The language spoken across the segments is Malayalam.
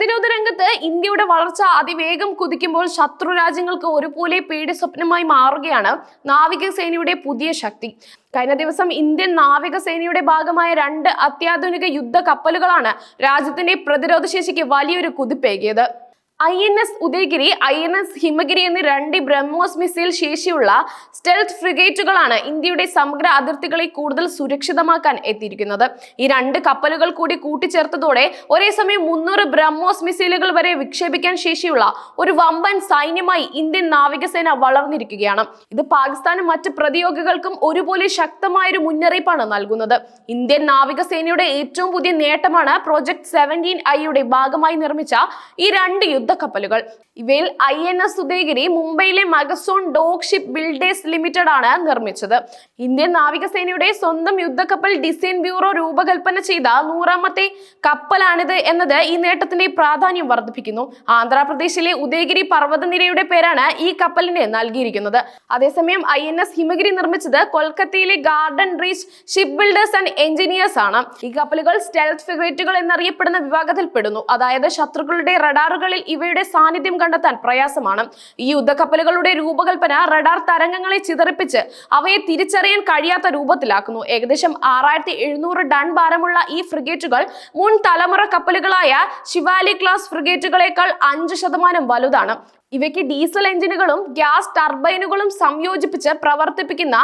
പ്രതിരോധ രംഗത്ത് ഇന്ത്യയുടെ വളർച്ച അതിവേഗം കുതിക്കുമ്പോൾ ശത്രു രാജ്യങ്ങൾക്ക് ഒരുപോലെ പേടി സ്വപ്നമായി മാറുകയാണ് നാവികസേനയുടെ പുതിയ ശക്തി. കഴിഞ്ഞ ദിവസം ഇന്ത്യൻ നാവികസേനയുടെ ഭാഗമായ രണ്ട് അത്യാധുനിക യുദ്ധ കപ്പലുകളാണ് രാജ്യത്തിന്റെ പ്രതിരോധ ശേഷിക്ക് വലിയൊരു കുതിപ്പേകിയത്. I N S Udayagiri I N S Himagiri എന്നീ രണ്ട് ബ്രഹ്മോസ് മിസൈൽ ശേഷിയുള്ള സ്റ്റെൽത്ത് ഫ്രിഗേറ്റുകളാണ് ഇന്ത്യയുടെ സമഗ്ര അതിർത്തികളെ കൂടുതൽ സുരക്ഷിതമാക്കാൻ എത്തിയിരിക്കുന്നത്. ഈ രണ്ട് കപ്പലുകൾ കൂടി കൂട്ടിച്ചേർത്തതോടെ ഒരേ സമയം മുന്നൂറ് ബ്രഹ്മോസ് മിസൈലുകൾ വരെ വിക്ഷേപിക്കാൻ ശേഷിയുള്ള ഒരു വമ്പൻ സൈന്യമായി ഇന്ത്യൻ നാവികസേന വളർന്നിരിക്കുകയാണ്. ഇത് പാകിസ്ഥാനും മറ്റ് പ്രതിയോഗികൾക്കും ഒരുപോലെ ശക്തമായൊരു മുന്നറിയിപ്പാണ് നൽകുന്നത്. ഇന്ത്യൻ നാവികസേനയുടെ ഏറ്റവും പുതിയ നേട്ടമാണ് പ്രോജക്ട് സെവന്റീൻ ഐയുടെ ഭാഗമായി നിർമ്മിച്ച ഈ രണ്ട് യുദ്ധക്കപ്പലുകൾ. ഇവയിൽ ഐ എൻ എസ് ഉദയഗിരി മുംബൈയിലെ Mazagon dock ship builders limited ആണ് നിർമ്മിച്ചത്. ഇന്ത്യൻ നാവികസേനയുടെ സ്വന്തം യുദ്ധക്കപ്പൽ ഡിസൈൻ ബ്യൂറോ രൂപകൽപ്പന ചെയ്ത നൂറാമത്തെ കപ്പലാണിത് എന്നത് ഈ നേട്ടത്തിന്റെ പ്രാധാന്യം വർദ്ധിപ്പിക്കുന്നു. ആന്ധ്രാപ്രദേശിലെ ഉദയഗിരി പർവതനിരയുടെ പേരാണ് ഈ കപ്പലിന് നൽകിയിരിക്കുന്നത്. അതേസമയം ഐ എൻ എസ് ഹിമഗിരി നിർമ്മിച്ചത് കൊൽക്കത്തയിലെ garden reach ship builders and engineers ആണ്. ഈ കപ്പലുകൾ സ്റ്റെൽത്ത് ഫിഗറേറ്റുകൾ എന്നറിയപ്പെടുന്ന വിഭാഗത്തിൽപ്പെടുന്നു അതായത് ശത്രുക്കളുടെ റഡാറുകളിൽ ഇവയുടെ സാന്നിധ്യം കണ്ടെത്താൻ പ്രയാസമാണ്. ഈ യുദ്ധക്കപ്പലുകളുടെ രൂപകൽപ്പന റഡാർ തരംഗങ്ങളെ ചിതറിപ്പിച്ച് അവയെ തിരിച്ചറിയാൻ കഴിയാത്ത രൂപത്തിലാക്കുന്നു. ഏകദേശം ആറായിരത്തി എഴുന്നൂറ് ടൺ ഭാരമുള്ള ഈ ഫ്രിഗേറ്റുകൾ മുൻ തലമുറ കപ്പലുകളായ ശിവാലി ക്ലാസ് ഫ്രിഗേറ്റുകളേക്കാൾ അഞ്ച് ശതമാനം വലുതാണ്. ഇവയ്ക്ക് ഡീസൽ എഞ്ചിനുകളും ഗ്യാസ് ടർബൈനുകളും സംയോജിപ്പിച്ച് പ്രവർത്തിപ്പിക്കുന്ന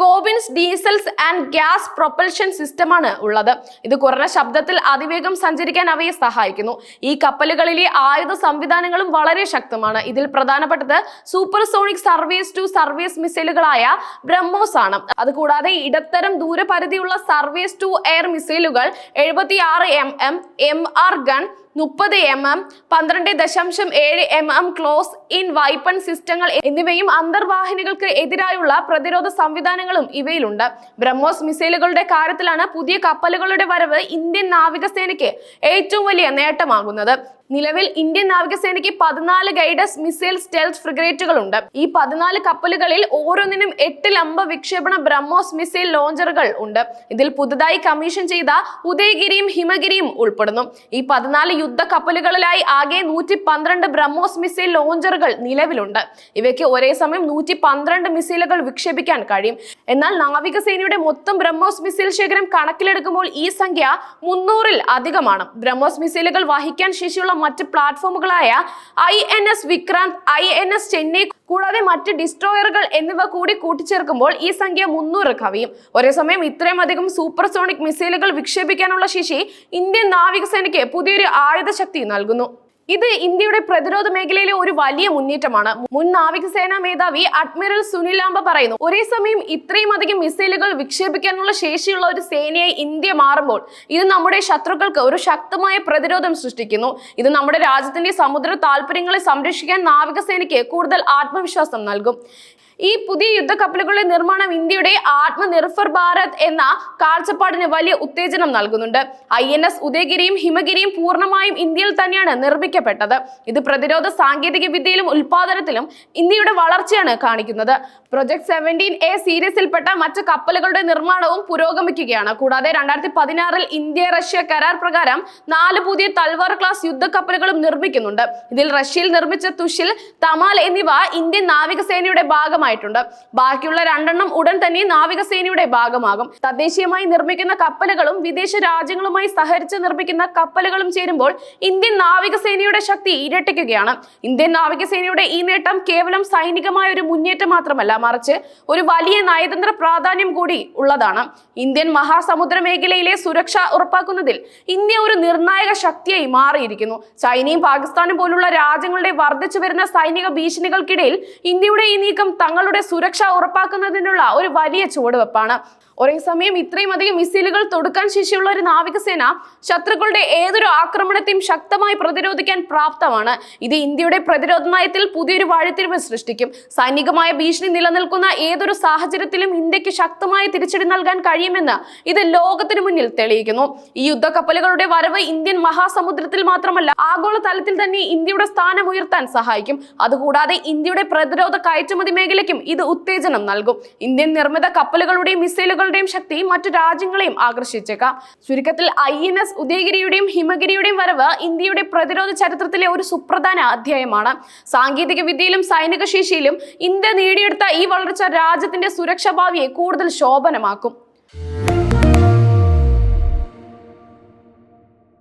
combined diesels and gas propulsion സിസ്റ്റമാണ് ഉള്ളത്. ഇത് കുറഞ്ഞ ശബ്ദത്തിൽ അതിവേഗം സഞ്ചരിക്കാൻ അവയെ സഹായിക്കുന്നു. ഈ കപ്പലുകളിലെ ആയുധ സംവിധാനങ്ങളും വളരെ ശക്തമാണ്. ഇതിൽ പ്രധാനപ്പെട്ടത് സൂപ്പർസോണിക് സർവീസ് ടു സർവീസ് മിസൈലുകളായ ബ്രഹ്മോസ് ആണ്. അതുകൂടാതെ ഇടത്തരം ദൂരപരിധിയുള്ള സർവീസ് ടു എയർ മിസൈലുകൾ എഴുപത്തി ആറ് M M M R gun മുപ്പത് എം എം പന്ത്രണ്ട് ദശാംശം ഏഴ് M M close in weapon സിസ്റ്റങ്ങൾ എന്നിവയും അന്തർവാഹിനികൾക്ക് എതിരായുള്ള പ്രതിരോധ സംവിധാനങ്ങളും ഇവയിലുണ്ട്. ബ്രഹ്മോസ് മിസൈലുകളുടെ കാര്യത്തിലാണ് പുതിയ കപ്പലുകളുടെ വരവ് ഇന്ത്യൻ നാവികസേനയ്ക്ക് ഏറ്റവും വലിയ നേട്ടമാകുന്നത്. നിലവിൽ ഇന്ത്യൻ നാവികസേനയ്ക്ക് പതിനാല് ഗൈഡസ് മിസൈൽ സ്റ്റെൽത്ത് ഫ്രിഗ്രേറ്റുകൾ ഉണ്ട് ഈ പതിനാല് കപ്പലുകളിൽ ഓരോന്നിനും എട്ട് ലംബ വിക്ഷേപണ ബ്രഹ്മോസ് മിസൈൽ ലോഞ്ചറുകൾ ഉണ്ട്. ഇതിൽ പുതുതായി കമ്മീഷൻ ചെയ്ത ഉദയഗിരിയും ഹിമഗിരിയും ഉൾപ്പെടുന്നു. ഈ പതിനാല് യുദ്ധ കപ്പലുകളിലായി ആകെ നൂറ്റി പന്ത്രണ്ട് ബ്രഹ്മോസ് മിസൈൽ ലോഞ്ചറുകൾ നിലവിലുണ്ട്. ഇവയ്ക്ക് ഒരേ സമയം നൂറ്റി പന്ത്രണ്ട് മിസൈലുകൾ വിക്ഷേപിക്കാൻ കഴിയും. എന്നാൽ നാവികസേനയുടെ മൊത്തം ബ്രഹ്മോസ് മിസൈൽ ശേഖരം കണക്കിലെടുക്കുമ്പോൾ ഈ സംഖ്യ മുന്നൂറിൽ അധികമാണ്. ബ്രഹ്മോസ് മിസൈലുകൾ വഹിക്കാൻ ശേഷിയുള്ള മറ്റ് പ്ലാറ്റ്ഫോമുകളായ I N S Vikrant I N S Chennai കൂടാതെ മറ്റ് ഡിസ്ട്രോയറുകൾ എന്നിവ കൂടി കൂട്ടിച്ചേർക്കുമ്പോൾ ഈ സംഖ്യ മുന്നൂറ് കവിയും. ഒരേ സമയം ഇത്രയും അധികം സൂപ്പർസോണിക് മിസൈലുകൾ വിക്ഷേപിക്കാനുള്ള ശേഷി ഇന്ത്യൻ നാവികസേനയ്ക്ക് പുതിയൊരു ആയുധശക്തി നൽകുന്നു. ഇത് ഇന്ത്യയുടെ പ്രതിരോധ മേഖലയിലെ ഒരു വലിയ മുന്നേറ്റമാണ്. മുൻ നാവികസേനാ മേധാവി അഡ്മിറൽ സുനിൽ ലാംബ പറയുന്നു ഒരേ സമയം ഇത്രയും അധികം മിസൈലുകൾ വിക്ഷേപിക്കാനുള്ള ശേഷിയുള്ള ഒരു സേനയെ ഇന്ത്യ മാറുമ്പോൾ ഇത് നമ്മുടെ ശത്രുക്കൾക്ക് ഒരു ശക്തമായ പ്രതിരോധം സൃഷ്ടിക്കുന്നു. ഇത് നമ്മുടെ രാജ്യത്തിന്റെ സമുദ്ര താല്പര്യങ്ങളെ സംരക്ഷിക്കാൻ നാവികസേനയ്ക്ക് കൂടുതൽ ആത്മവിശ്വാസം നൽകും. ഈ പുതിയ യുദ്ധക്കപ്പലുകളുടെ നിർമ്മാണം ഇന്ത്യയുടെ ആത്മനിർഭർ ഭാരത് എന്ന കാഴ്ചപ്പാടിന് വലിയ ഉത്തേജനം നൽകുന്നുണ്ട്. ഐ എൻ എസ് ഉദയഗിരിയും ഹിമഗിരിയും പൂർണമായും ഇന്ത്യയിൽ തന്നെയാണ് നിർമ്മിക്കപ്പെട്ടത്. ഇത് പ്രതിരോധ സാങ്കേതിക വിദ്യയിലും ഉൽപാദനത്തിലും ഇന്ത്യയുടെ വളർച്ചയാണ് കാണിക്കുന്നത്. പ്രൊജക്ട് സെവന്റീൻ എ സീരീസിൽപ്പെട്ട മറ്റ് കപ്പലുകളുടെ നിർമ്മാണവും പുരോഗമിക്കുകയാണ്. കൂടാതെ രണ്ടായിരത്തി പതിനാറിൽ ഇന്ത്യ റഷ്യ കരാർ പ്രകാരം നാല് പുതിയ തൽവാർ ക്ലാസ് യുദ്ധക്കപ്പലുകളും നിർമ്മിക്കുന്നുണ്ട്. ഇതിൽ റഷ്യയിൽ നിർമ്മിച്ച തുഷിൽ തമാൽ എന്നിവ ഇന്ത്യൻ നാവികസേനയുടെ ഭാഗമായിട്ടുണ്ട് ബാക്കിയുള്ള രണ്ടെണ്ണം ഉടൻ തന്നെ നാവികസേനയുടെ ഭാഗമാകും. തദ്ദേശീയമായി നിർമ്മിക്കുന്ന കപ്പലുകളും വിദേശ രാജ്യങ്ങളുമായി സഹരിച്ച് നിർമ്മിക്കുന്ന കപ്പലുകളും ചേരുമ്പോൾ ഇന്ത്യൻ നാവികസേനയുടെ ശക്തി ഇരട്ടിക്കുകയാണ്. ഇന്ത്യൻ നാവികസേനയുടെ ഈ നേട്ടം കേവലം സൈനികമായ ഒരു മുന്നേറ്റം മാത്രമല്ല മറിച്ച് ഒരു വലിയ നയതന്ത്ര പ്രാധാന്യം കൂടി ഉള്ളതാണ്. ഇന്ത്യൻ മഹാസമുദ്ര മേഖലയിലെ സുരക്ഷ ഉറപ്പാക്കുന്നതിൽ ഇന്ത്യ ഒരു നിർണായക ശക്തിയായി മാറിയിരിക്കുന്നു. ചൈനയും പാകിസ്ഥാനും പോലുള്ള രാജ്യങ്ങളുടെ വർദ്ധിച്ചു വരുന്ന സൈനിക ഭീഷണികൾക്കിടയിൽ ഇന്ത്യയുടെ ഈ നീക്കം തങ്ങളുടെ സുരക്ഷ ഉറപ്പാക്കുന്നതിനുള്ള ഒരു വലിയ ചുവടുവെപ്പാണ്. ഒരേ സമയം ഇത്രയും അധികം മിസൈലുകൾ തൊടുക്കാൻ ശേഷിയുള്ള ഒരു നാവികസേന ശത്രുക്കളുടെ ഏതൊരു ആക്രമണത്തെയും ശക്തമായി പ്രതിരോധിക്കാൻ പ്രാപ്തമാണ്. ഇത് ഇന്ത്യയുടെ പ്രതിരോധ നയത്തിൽ പുതിയൊരു വഴിത്തിരിവ് സൃഷ്ടിക്കും. സൈനികമായ ഭീഷണി നിലനിൽക്കുന്ന ഏതൊരു സാഹചര്യത്തിലും ഇന്ത്യയ്ക്ക് ശക്തമായ തിരിച്ചടി നൽകാൻ കഴിയുമെന്ന് ഇത് ലോകത്തിനു മുന്നിൽ തെളിയിക്കുന്നു. ഈ യുദ്ധക്കപ്പലുകളുടെ വരവ് ഇന്ത്യൻ മഹാസമുദ്രത്തിൽ മാത്രമല്ല ആഗോള തലത്തിൽ തന്നെ ഇന്ത്യയുടെ സ്ഥാനം ഉയർത്താൻ സഹായിക്കും. അതുകൂടാതെ ഇന്ത്യയുടെ പ്രതിരോധ കയറ്റുമതി മേഖലയ്ക്കും ഇത് ഉത്തേജനം നൽകും. ഇന്ത്യൻ നിർമ്മിത കപ്പലുകളുടെയും മിസൈലുകളുടെയും യുദ്ധക്കപ്പലുകളുടെയും ശക്തി മറ്റു രാജ്യങ്ങളെയും ആകർഷിച്ചേക്കാം. ചുരുക്കത്തിൽ ഐ എൻ എസ് ഉദയഗിരിയുടെയും ഹിമഗിരിയുടെയും വരവ് ഇന്ത്യയുടെ പ്രതിരോധ ചരിത്രത്തിലെ ഒരു സുപ്രധാന അധ്യായമാണ്. സാങ്കേതിക വിദ്യയിലും സൈനിക ശേഷിയിലും ഇന്ത്യ നേടിയെടുത്ത ഈ വളർച്ച രാജ്യത്തിന്റെ സുരക്ഷാ ഭാവിയെ കൂടുതൽ ശോഭനമാക്കും.